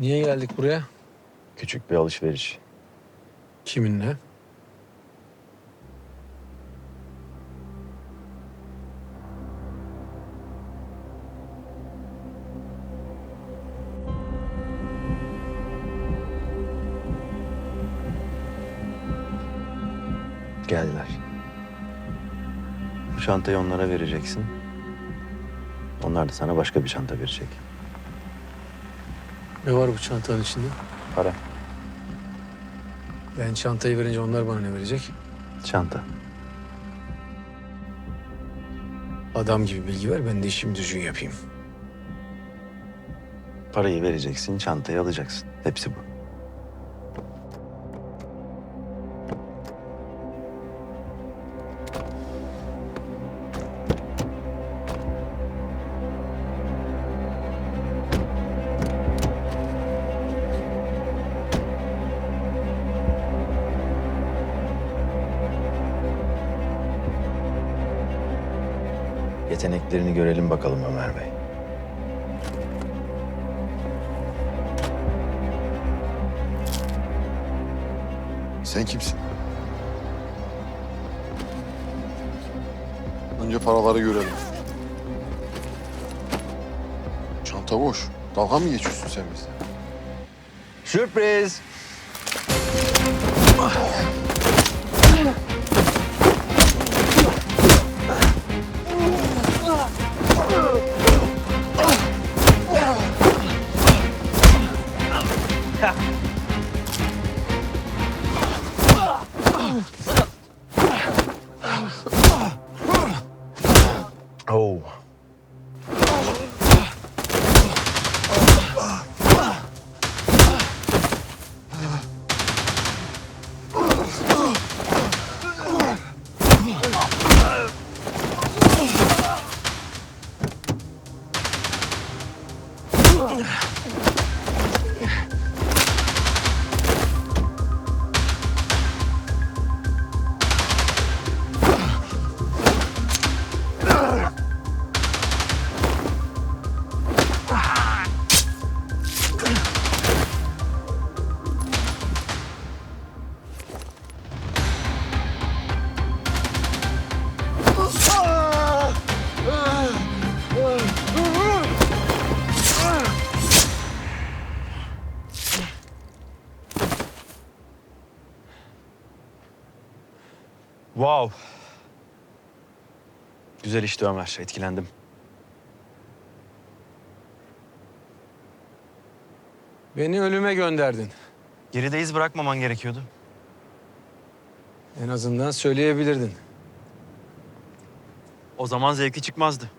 Niye geldik buraya? Küçük bir alışveriş. Kiminle? Geldiler. Bu çantayı onlara vereceksin. Onlar da sana başka bir çanta verecek. Ne var bu çantanın içinde? Para. Ben çantayı verince onlar bana ne verecek? Çanta. Adam gibi bilgi ver, ben de işimi düzgün yapayım. Parayı vereceksin, çantayı alacaksın. Hepsi bu. Yeteneklerini görelim bakalım Ömer Bey. Sen kimsin? Önce paraları görelim. Çanta boş. Dalga mı geçiyorsun sen bizle? Sürpriz. Oh. Ugh. Wow. Güzel işti Ömer. Etkilendim. Beni ölüme gönderdin. Geride iz bırakmaman gerekiyordu. En azından söyleyebilirdin. O zaman zevki çıkmazdı.